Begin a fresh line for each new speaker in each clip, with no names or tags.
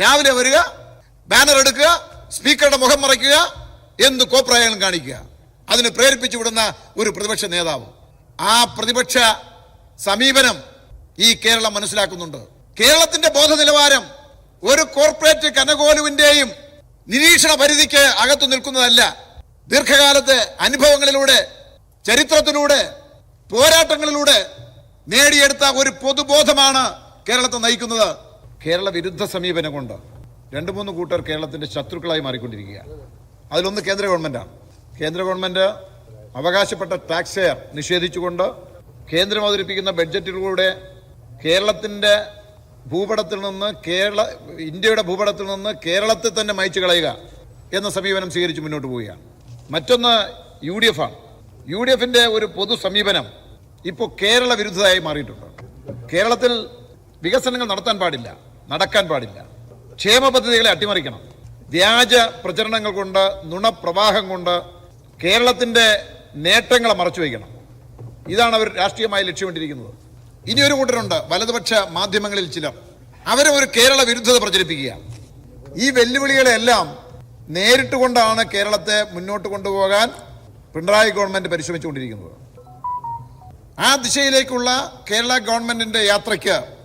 രാവിലെ വരിക ബാനർ എടുക്കുക സ്പീക്കറുടെ മുഖം മറയ്ക്കുക എന്ത് കോപ്രായം കാണിക്കുക. അതിന് പ്രേരിപ്പിച്ചു വിടുന്ന ഒരു പ്രതിപക്ഷ നേതാവ്. ആ പ്രതിപക്ഷ സമീപനം ഈ കേരളം മനസ്സിലാക്കുന്നുണ്ട്. കേരളത്തിന്റെ ബോധ നിലവാരം ഒരു കോർപ്പറേറ്റ് കനകോലുവിന്റെയും നിരീക്ഷണ പരിധിക്ക് അകത്തു നിൽക്കുന്നതല്ല. ദീർഘകാലത്തെ അനുഭവങ്ങളിലൂടെ ചരിത്രത്തിലൂടെ പോരാട്ടങ്ങളിലൂടെ നേടിയെടുത്ത ഒരു പൊതുബോധമാണ് കേരളത്തെ നയിക്കുന്നത്. കേരള വിരുദ്ധ സമീപനം കൊണ്ട് രണ്ട് മൂന്ന് കൂട്ടർ കേരളത്തിന്റെ ശത്രുക്കളായി മാറിക്കൊണ്ടിരിക്കുകയാണ് അതിലൊന്ന് കേന്ദ്ര ഗവൺമെന്റാണ് കേന്ദ്ര ഗവൺമെന്റ് അവകാശപ്പെട്ട ടാക്സ് ഷെയർ നിഷേധിച്ചുകൊണ്ട് കേന്ദ്രം അവതരിപ്പിക്കുന്ന ബഡ്ജറ്റിലൂടെ കേരളത്തിന്റെ ഭൂപടത്തിൽ നിന്ന് കേരള ഇന്ത്യയുടെ ഭൂപടത്തിൽ നിന്ന് കേരളത്തെ തന്നെ മയച്ചു കളയുക എന്ന സമീപനം സ്വീകരിച്ച് മുന്നോട്ട് പോവുകയാണ്. മറ്റൊന്ന് യു ഡി എഫ് ആണ്. യു ഡി എഫിന്റെ ഒരു പൊതു സമീപനം ഇപ്പോൾ കേരള വിരുദ്ധമായി മാറിയിട്ടുണ്ട്. കേരളത്തിൽ വികസനങ്ങൾ നടത്താൻ പാടില്ല. നടക്കാൻ പാടില്ല. ക്ഷേമ പദ്ധതികളെ അട്ടിമറിക്കണം. വ്യാജ പ്രചരണങ്ങൾ കൊണ്ട് നുണപ്രവാഹം കൊണ്ട് കേരളത്തിന്റെ നേട്ടങ്ങളെ മറച്ചു വയ്ക്കണം. ഇതാണ് അവർ രാഷ്ട്രീയമായി ലക്ഷ്യമിട്ടിരിക്കുന്നത്. ഇനി ഒരു കൂട്ടരുണ്ട് വലതുപക്ഷ മാധ്യമങ്ങളിൽ ചിലർ. അവരെ ഒരു കേരള വിരുദ്ധത പ്രചരിപ്പിക്കുക. ഈ വെല്ലുവിളികളെല്ലാം നേരിട്ട് കൊണ്ടാണ് കേരളത്തെ മുന്നോട്ട് കൊണ്ടുപോകാൻ പിണറായി ഗവൺമെന്റ് പരിശ്രമിച്ചുകൊണ്ടിരിക്കുന്നത്. ആ ദിശയിലേക്കുള്ള കേരള ഗവൺമെന്റിന്റെ യാത്രയ്ക്ക്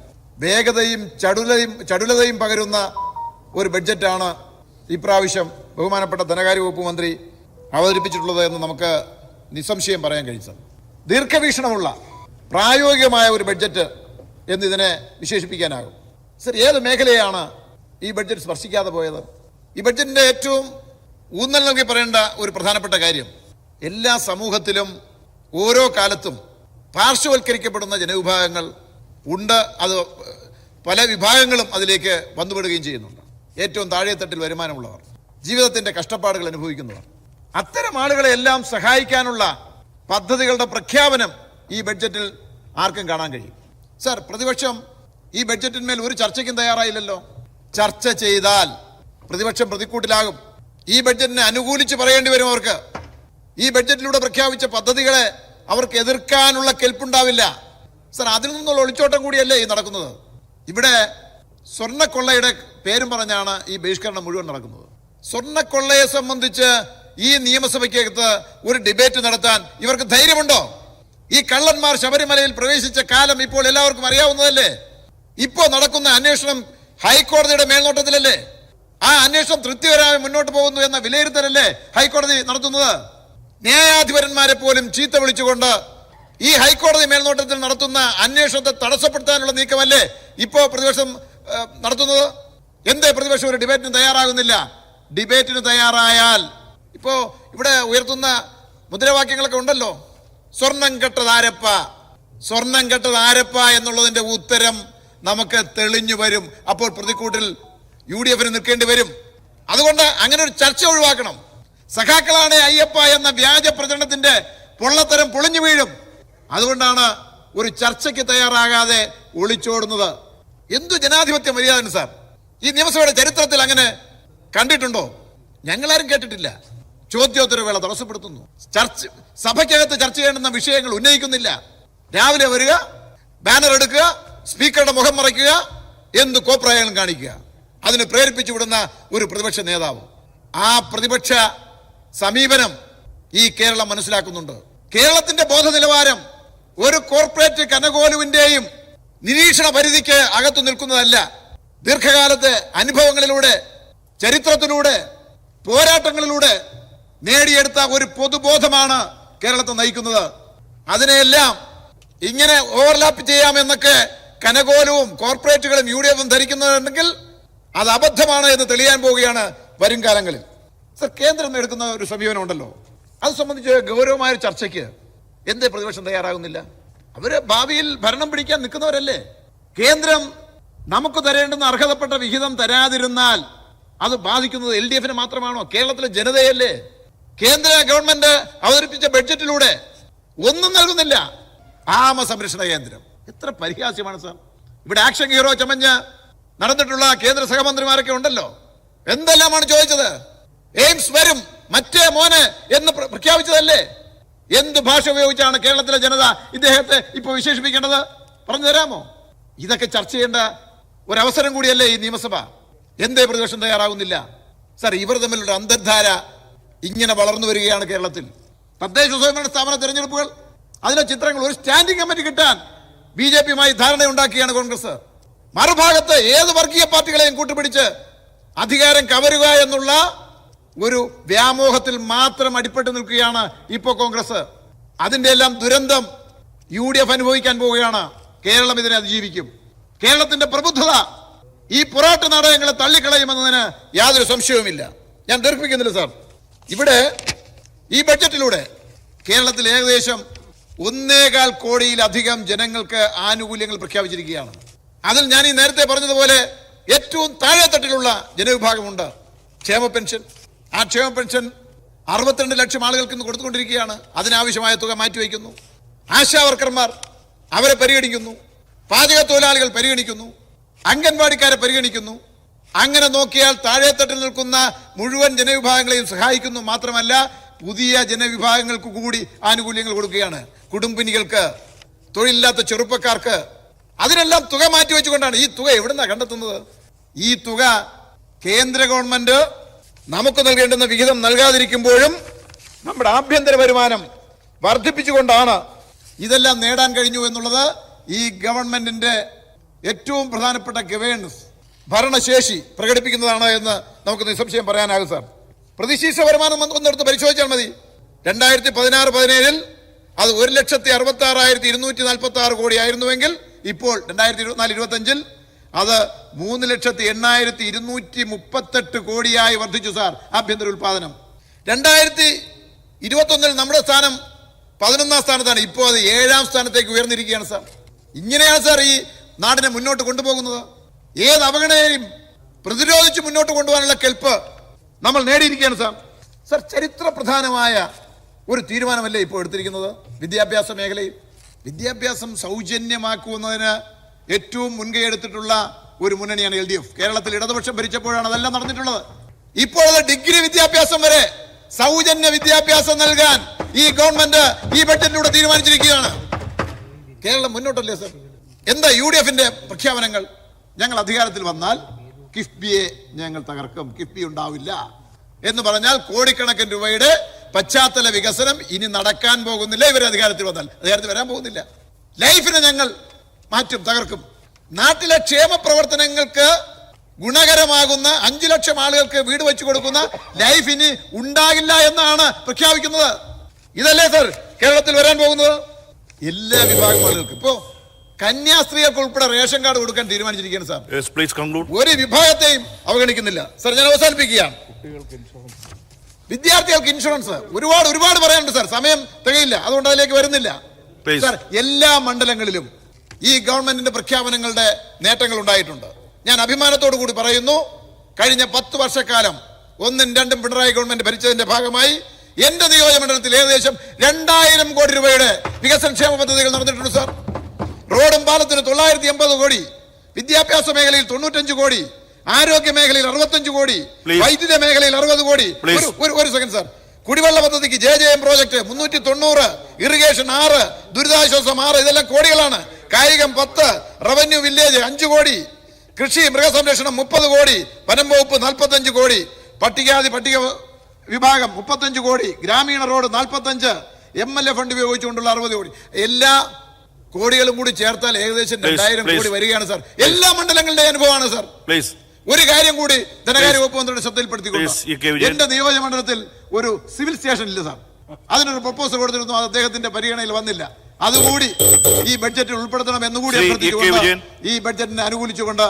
വേഗതയും ചടുലതയും ചടുലതയും പകരുന്ന ഒരു ബഡ്ജറ്റാണ് ഇപ്രാവശ്യം ബഹുമാനപ്പെട്ട ധനകാര്യ വകുപ്പ് മന്ത്രി അവതരിപ്പിച്ചിട്ടുള്ളത് എന്ന് നമുക്ക് നിസ്സംശയം പറയാൻ കഴിയും ദീർഘവീക്ഷണമുള്ള പ്രായോഗികമായ ഒരു ബഡ്ജറ്റ് എന്ന് ഇതിനെ വിശേഷിപ്പിക്കാനാകും. സർ ഏത് മേഖലയാണ് ഈ ബഡ്ജറ്റ് സ്പർശിക്കാതെ പോയത്? ഈ ബഡ്ജറ്റിന്റെ ഏറ്റവും ഊന്നൽ നൽകി പറയേണ്ട ഒരു പ്രധാനപ്പെട്ട കാര്യം എല്ലാ സമൂഹത്തിലും ഓരോ കാലത്തും പാർശ്വവൽക്കരിക്കപ്പെടുന്ന ജനവിഭാഗങ്ങൾ ഉണ്ട്. അത് പല വിഭാഗങ്ങളും അതിലേക്ക് വന്നുപെടുകയും ചെയ്യുന്നുണ്ട്. ഏറ്റവും താഴെത്തട്ടിൽ വരുമാനമുള്ളവർ ജീവിതത്തിന്റെ കഷ്ടപ്പാടുകൾ അനുഭവിക്കുന്നവർ. അത്തരം ആളുകളെ എല്ലാം സഹായിക്കാനുള്ള പദ്ധതികളുടെ പ്രഖ്യാപനം ഈ ബഡ്ജറ്റിൽ ആർക്കും കാണാൻ കഴിയും. സർ പ്രതിപക്ഷം ഈ ബഡ്ജറ്റിന്മേൽ ഒരു ചർച്ചയ്ക്കും തയ്യാറായില്ലല്ലോ? ചർച്ച ചെയ്താൽ പ്രതിപക്ഷം പ്രതിക്കൂട്ടിലാകും. ഈ ബഡ്ജറ്റിനെ അനുകൂലിച്ച് പറയേണ്ടി വരും അവർക്ക്. ഈ ബഡ്ജറ്റിലൂടെ പ്രഖ്യാപിച്ച പദ്ധതികളെ അവർക്ക് എതിർക്കാനുള്ള കെൽപ്പുണ്ടാവില്ല. സർ അതിൽ നിന്നുള്ള ഒളിച്ചോട്ടം കൂടിയല്ലേ ഈ നടക്കുന്നത്? ഇവിടെ സ്വർണക്കൊള്ളയുടെ പേരും പറഞ്ഞാണ് ഈ ബഹിഷ്കരണം മുഴുവൻ നടക്കുന്നത്. സ്വർണക്കൊള്ളയെ സംബന്ധിച്ച് ഈ നിയമസഭയ്ക്കകത്ത് ഒരു ഡിബേറ്റ് നടത്താൻ ഇവർക്ക് ധൈര്യമുണ്ടോ? ഈ കള്ളന്മാർ ശബരിമലയിൽ പ്രവേശിച്ച കാലം ഇപ്പോൾ എല്ലാവർക്കും അറിയാവുന്നതല്ലേ? ഇപ്പോൾ നടക്കുന്ന അന്വേഷണം ഹൈക്കോടതിയുടെ മേൽനോട്ടത്തിലല്ലേ? ആ അന്വേഷണം തൃപ്തികരമായി മുന്നോട്ട് പോകുന്നു എന്ന വിലയിരുത്തലല്ലേ ഹൈക്കോടതി നടത്തുന്നത്? ന്യായാധിപരന്മാരെ പോലും ചീത്ത വിളിച്ചുകൊണ്ട് ഈ ഹൈക്കോടതി മേൽനോട്ടത്തിൽ നടത്തുന്ന അന്വേഷണത്തെ തടസ്സപ്പെടുത്താനുള്ള നീക്കമല്ലേ ഇപ്പോ പ്രതിപക്ഷം നടത്തുന്നത്? എന്തേ പ്രതിപക്ഷം ഒരു ഡിബേറ്റിന് തയ്യാറാകുന്നില്ല? ഡിബേറ്റിന് തയ്യാറായാൽ ഇപ്പോ ഇവിടെ ഉയർത്തുന്ന മുദ്രാവാക്യങ്ങളൊക്കെ ഉണ്ടല്ലോ. സ്വർണം കെട്ടതാരപ്പ സ്വർണം കെട്ടതാരപ്പ എന്നുള്ളതിന്റെ ഉത്തരം നമുക്ക് തെളിഞ്ഞു വരും. അപ്പോൾ പ്രതിക്കൂട്ടിൽ യു ഡി എഫിന് നിൽക്കേണ്ടി വരും. അതുകൊണ്ട് അങ്ങനെ ഒരു ചർച്ച ഒഴിവാക്കണം. സഖാക്കളാണ് അയ്യപ്പ എന്ന വ്യാജ പ്രചരണത്തിന്റെ പൊള്ളത്തരം പൊളിഞ്ഞു വീഴും. അതുകൊണ്ടാണ് ഒരു ചർച്ചയ്ക്ക് തയ്യാറാകാതെ ഒളിച്ചോടുന്നത്. എന്തു ജനാധിപത്യ മര്യാദ സാർ? ഈ നിയമസഭയുടെ ചരിത്രത്തിൽ അങ്ങനെ കണ്ടിട്ടുണ്ടോ? ഞങ്ങളാരും കേട്ടിട്ടില്ല. ചോദ്യോത്തരവേള തടസ്സപ്പെടുത്തുന്നു. ചർച്ച സഭയ്ക്കകത്ത് ചർച്ച ചെയ്യേണ്ടുന്ന വിഷയങ്ങൾ ഉന്നയിക്കുന്നില്ല. രാവിലെ വരിക ബാനർ എടുക്കുക സ്പീക്കറുടെ മുഖം മറയ്ക്കുക എന്ത് കോപ്രായങ്ങളും കാണിക്കുക. അതിന് പ്രേരിപ്പിച്ചു വിടുന്ന ഒരു പ്രതിപക്ഷ നേതാവ്. ആ പ്രതിപക്ഷ സമീപനം ഈ കേരളം മനസ്സിലാക്കുന്നുണ്ട്. കേരളത്തിന്റെ ബോധ നിലവാരം ഒരു കോർപ്പറേറ്റ് കനകോലുവിന്റെയും നിരീക്ഷണ പരിധിക്ക് അകത്തു നിൽക്കുന്നതല്ല. ദീർഘകാലത്തെ അനുഭവങ്ങളിലൂടെ ചരിത്രത്തിലൂടെ പോരാട്ടങ്ങളിലൂടെ നേടിയെടുത്ത ഒരു പൊതുബോധമാണ് കേരളത്തെ നയിക്കുന്നത്. അതിനെയെല്ലാം ഇങ്ങനെ ഓവർലാപ്പ് ചെയ്യാമെന്നൊക്കെ കനകോലവും കോർപ്പറേറ്റുകളും യു ഡി എഫും ധരിക്കുന്നുണ്ടെങ്കിൽ അത് അബദ്ധമാണ് എന്ന് തെളിയാൻ പോവുകയാണ് വരും കാലങ്ങളിൽ. സർ കേന്ദ്രം എടുക്കുന്ന ഒരു സമീപനം ഉണ്ടല്ലോ അത് സംബന്ധിച്ച് ഗൗരവമായ ചർച്ചയ്ക്ക് എന്തേ പ്രതിപക്ഷം തയ്യാറാകുന്നില്ല? അവർ ഭാവിയിൽ ഭരണം പിടിക്കാൻ നിൽക്കുന്നവരല്ലേ? കേന്ദ്രം നമുക്ക് തരേണ്ടുന്ന അർഹതപ്പെട്ട വിഹിതം തരാതിരുന്നാൽ അത് ബാധിക്കുന്നത് എൽ ഡി എഫിന് മാത്രമാണോ? കേരളത്തിലെ ജനതയല്ലേ? കേന്ദ്ര ഗവൺമെന്റ് അവതരിപ്പിച്ച ബഡ്ജറ്റിലൂടെ ഒന്നും നൽകുന്നില്ല. ആമ സംരക്ഷണ കേന്ദ്രം. എത്ര പരിഹാസ്യമാണ് സാർ. ഇവിടെ ആക്ഷൻ ഹീറോ ചമഞ്ഞ് നടന്നിട്ടുള്ള കേന്ദ്ര സഹമന്ത്രിമാരൊക്കെ ഉണ്ടല്ലോ. എന്തെല്ലാമാണ് ചോദിച്ചത്? എയിംസ് വരും മറ്റേ മോനെ എന്ന് പ്രഖ്യാപിച്ചതല്ലേ? എന്ത് ഭാഷ ഉപയോഗിച്ചാണ് കേരളത്തിലെ ജനത ഇദ്ദേഹത്തെ ഇപ്പൊ വിശേഷിപ്പിക്കേണ്ടത്? പറഞ്ഞു തരാമോ? ഇതൊക്കെ ചർച്ച ചെയ്യേണ്ട ഒരവസരം കൂടിയല്ലേ ഈ നിയമസഭ? എന്തേ പ്രതിപക്ഷം തയ്യാറാകുന്നില്ല? സാർ ഇവർ തമ്മിലുള്ള അന്തർധാര ഇങ്ങനെ വളർന്നു വരികയാണ് കേരളത്തിൽ. തദ്ദേശ സ്വയംഭരണ സ്ഥാപന തെരഞ്ഞെടുപ്പുകൾ അതിലെ ചിത്രങ്ങൾ ഒരു സ്റ്റാൻഡിംഗ് കമ്മിറ്റി കിട്ടാൻ ബി ജെ പിയുമായി ധാരണയുണ്ടാക്കിയാണ് കോൺഗ്രസ്. മറുഭാഗത്ത് ഏത് വർഗീയ പാർട്ടികളെയും കൂട്ടുപിടിച്ച് അധികാരം കവരുക എന്നുള്ള ഒരു വ്യാമോഹത്തിൽ മാത്രം അടിപ്പെട്ട് നിൽക്കുകയാണ് ഇപ്പോൾ കോൺഗ്രസ്. അതിന്റെ എല്ലാം ദുരന്തം യു ഡി എഫ് അനുഭവിക്കാൻ പോവുകയാണ്. കേരളം ഇതിനെ അതിജീവിക്കും. കേരളത്തിന്റെ പ്രബുദ്ധത ഈ പൊറാട്ട് നാടകങ്ങളെ തള്ളിക്കളയുമെന്നതിന് യാതൊരു സംശയവുമില്ല. ഞാൻ ദീർഘിപ്പിക്കുന്നില്ല സാർ. ഇവിടെ ഈ ബഡ്ജറ്റിലൂടെ കേരളത്തിൽ ഏകദേശം ഒന്നേകാൽ കോടിയിലധികം ജനങ്ങൾക്ക് ആനുകൂല്യങ്ങൾ പ്രഖ്യാപിച്ചിരിക്കുകയാണ്. അതിൽ ഞാൻ ഈ നേരത്തെ പറഞ്ഞതുപോലെ ഏറ്റവും താഴെത്തട്ടിലുള്ള ജനവിഭാഗമുണ്ട്. ക്ഷേമ പെൻഷൻ ആ ക്ഷേമ പെൻഷൻ അറുപത്തിരണ്ട് ലക്ഷം ആളുകൾക്ക് ഇന്ന് കൊടുത്തുകൊണ്ടിരിക്കുകയാണ്. അതിനാവശ്യമായ തുക മാറ്റിവെക്കുന്നു ആശാ വർക്കർമാർ അവരെ പരിഗണിക്കുന്നു. പാചക തൊഴിലാളികൾ പരിഗണിക്കുന്നു. അംഗൻവാടിക്കാരെ പരിഗണിക്കുന്നു. അങ്ങനെ നോക്കിയാൽ താഴെത്തട്ടിൽ നിൽക്കുന്ന മുഴുവൻ ജനവിഭാഗങ്ങളെയും സഹായിക്കുന്നു. മാത്രമല്ല പുതിയ ജനവിഭാഗങ്ങൾക്ക് കൂടി ആനുകൂല്യങ്ങൾ കൊടുക്കുകയാണ്. കുടുംബിനികൾക്ക് തൊഴിലില്ലാത്ത ചെറുപ്പക്കാർക്ക്. അതിനെല്ലാം തുക മാറ്റി വെച്ചുകൊണ്ടാണ് ഈ തുക എവിടുന്നാണ് കണ്ടെത്തുന്നത്? ഈ തുക കേന്ദ്ര ഗവൺമെന്റ് നമുക്ക് നൽകേണ്ടുന്ന വിഹിതം നൽകാതിരിക്കുമ്പോഴും നമ്മുടെ ആഭ്യന്തര വരുമാനം വർദ്ധിപ്പിച്ചുകൊണ്ടാണ് ഇതെല്ലാം നേടാൻ കഴിഞ്ഞു എന്നുള്ളത് ഈ ഗവൺമെന്റിന്റെ ഏറ്റവും പ്രധാനപ്പെട്ട ഗവേണൻസ് ഭരണശേഷി പ്രകടിപ്പിക്കുന്നതാണ് എന്ന് നമുക്ക് നിസ്സംശയം പറയാനാകും സാർ. പ്രതിശീർഷ വരുമാനം ഒന്ന് ഒന്നെടുത്ത് പരിശോധിച്ചാൽ മതി. രണ്ടായിരത്തി പതിനാറ് പതിനേഴിൽ അത് ഒരു ലക്ഷത്തി അറുപത്തി ആറായിരത്തി ഇരുന്നൂറ്റി നാൽപ്പത്തി ആറ് കോടി ആയിരുന്നുവെങ്കിൽ ഇപ്പോൾ രണ്ടായിരത്തി ഇരുപത്തിനാല് ഇരുപത്തി അഞ്ചിൽ അത് മൂന്ന് ലക്ഷത്തി എണ്ണായിരത്തി ഇരുന്നൂറ്റി മുപ്പത്തെട്ട് കോടിയായി വർദ്ധിച്ചു സാർ ആഭ്യന്തര ഉൽപാദനം രണ്ടായിരത്തി ഇരുപത്തൊന്നിൽ നമ്മുടെ സ്ഥാനം പതിനൊന്നാം സ്ഥാനത്താണ്. ഇപ്പോൾ അത് ഏഴാം സ്ഥാനത്തേക്ക് ഉയർന്നിരിക്കുകയാണ് സാർ. ഇങ്ങനെയാണ് സാർ ഈ നാടിനെ മുന്നോട്ട് കൊണ്ടുപോകുന്നത്. ഏത് അവഗണനയും പ്രതിരോധിച്ച് മുന്നോട്ട് കൊണ്ടുപോകാനുള്ള കെൽപ്പ് നമ്മൾ നേടിയിരിക്കുകയാണ് സാർ. സാർ ചരിത്ര പ്രധാനമായ ഒരു തീരുമാനമല്ലേ ഇപ്പോൾ എടുത്തിരിക്കുന്നത്? വിദ്യാഭ്യാസ മേഖലയിൽ. വിദ്യാഭ്യാസം സൗജന്യമാക്കുന്നതിന് ഏറ്റവും മുൻകൈ എടുത്തിട്ടുള്ള ഒരു മുന്നണിയാണ് എൽ ഡി എഫ്. കേരളത്തിൽ ഇടതുപക്ഷം ഭരിച്ചപ്പോഴാണ് അതെല്ലാം നടന്നിട്ടുള്ളത്. ഇപ്പോൾ ഡിഗ്രി വിദ്യാഭ്യാസം വരെ സൗജന്യ വിദ്യാഭ്യാസം നൽകാൻ ഈ ഗവൺമെന്റ് ഈ ബഡ്ജറ്റിലൂടെ തീരുമാനിച്ചിരിക്കുകയാണ്. കേരളം മുന്നോട്ടല്ലേ സർ? എന്താ യു ഡി എഫിന്റെ പ്രഖ്യാപനങ്ങൾ? ഞങ്ങൾ അധികാരത്തിൽ വന്നാൽ കിഫ്ബിയെ ഞങ്ങൾ തകർക്കും. കിഫ്ബി ഉണ്ടാവില്ല. എന്ന് പറഞ്ഞാൽ കോടിക്കണക്കിന് രൂപയുടെ പശ്ചാത്തല വികസനം ഇനി നടക്കാൻ പോകുന്നില്ല. ഇവർ അധികാരത്തിൽ വന്നാൽ. അധികാരത്തിൽ വരാൻ പോകുന്നില്ല. ലൈഫിനെ ഞങ്ങൾ മാറ്റും തകർക്കും. നാട്ടിലെ ക്ഷേമ പ്രവർത്തനങ്ങൾക്ക് ഗുണകരമാകുന്ന അഞ്ചു ലക്ഷം ആളുകൾക്ക് വീട് വെച്ചു കൊടുക്കുന്ന ലൈഫ് ഇനി ഉണ്ടാകില്ല എന്നാണ് പ്രഖ്യാപിക്കുന്നത്. ഇതല്ലേ സർ കേരളത്തിൽ വരാൻ പോകുന്നത്? എല്ലാ വിഭാഗം ആളുകൾക്കും. ഇപ്പോ കന്യാസ്ത്രീകൾക്ക് ഉൾപ്പെടെ റേഷൻ കാർഡ് കൊടുക്കാൻ തീരുമാനിച്ചിരിക്കുകയാണ് സാർ. ഒരു വിഭാഗത്തെയും അവഗണിക്കുന്നില്ല. സാർ ഞാൻ അവസാനിപ്പിക്കുകയാണ്. വിദ്യാർത്ഥികൾക്ക് ഇൻഷുറൻസ് ഒരുപാട് ഒരുപാട് പറയാനുണ്ട് സാർ. സമയം തികയില്ല. അതുകൊണ്ട് അതിലേക്ക് വരുന്നില്ല. സാർ എല്ലാ മണ്ഡലങ്ങളിലും ഈ ഗവൺമെന്റിന്റെ പ്രഖ്യാപനങ്ങളുടെ നേട്ടങ്ങൾ ഉണ്ടായിട്ടുണ്ട്. ഞാൻ അഭിമാനത്തോടു കൂടി പറയുന്നു കഴിഞ്ഞ പത്ത് വർഷക്കാലം ഒന്നും രണ്ടും പിണറായി ഗവൺമെന്റ് ഭരിച്ചതിന്റെ ഭാഗമായി എന്റെ നിയോജകമണ്ഡലത്തിൽ ഏകദേശം രണ്ടായിരം കോടി രൂപയുടെ വികസന ക്ഷേമ പദ്ധതികൾ നടന്നിട്ടുണ്ട് സാർ. റോഡും പാലത്തിന് തൊള്ളായിരത്തി എൺപത് കോടി വിദ്യാഭ്യാസ മേഖലയിൽ തൊണ്ണൂറ്റഞ്ച് കോടി ആരോഗ്യ മേഖലയിൽ അറുപത്തഞ്ച് കോടി. വൈദ്യുത മേഖലയിൽ അറുപത് കോടി. ഒരു സെക്കൻഡ് സാർ. കുടിവെള്ള പദ്ധതിക്ക് ജെ ജെ എം പ്രോജക്ട് മുന്നൂറ്റി തൊണ്ണൂറ് ഇറിഗേഷൻ ആറ് ദുരിതാശ്വാസം ആറ് ഇതെല്ലാം കോടികളാണ്. കായികം പത്ത് റവന്യൂ വില്ലേജ് അഞ്ചു കോടി കൃഷി മൃഗസംരക്ഷണം മുപ്പത് കോടി വനം വകുപ്പ് നാൽപ്പത്തഞ്ച് കോടി പട്ടികാതി പട്ടിക വിഭാഗം മുപ്പത്തഞ്ച് കോടി ഗ്രാമീണ റോഡ് നാൽപ്പത്തഞ്ച് എം എൽ എ ഫണ്ട് ഉപയോഗിച്ചുകൊണ്ടുള്ള അറുപത് കോടി. എല്ലാ കോടികളും കൂടി ചേർത്താൽ ഏകദേശം രണ്ടായിരം. കോടി വരികയാണ് സാർ എല്ലാ മണ്ഡലങ്ങളുടെ അനുഭവമാണ് സാർ
പ്ലീസ്
ഒരു കാര്യം കൂടി ധനകാര്യ വകുപ്പ് മന്ത്രിയുടെ ശ്രദ്ധയിൽപ്പെടുത്തിക്കൊണ്ട്. എന്റെ നിയോജക മണ്ഡലത്തിൽ ഒരു സിവിൽ സ്റ്റേഷൻ ഇല്ല സാർ അതിനൊരു പ്രപ്പോസൽ കൊടുത്തിരുന്നു അത് അദ്ദേഹത്തിന്റെ പരിഗണനയിൽ വന്നില്ല. അതുകൂടി ഈ ബഡ്ജറ്റിൽ ഉൾപ്പെടുത്തണം എന്നുകൂടി ഈ ബഡ്ജറ്റിനെ അനുകൂലിച്ചുകൊണ്ട്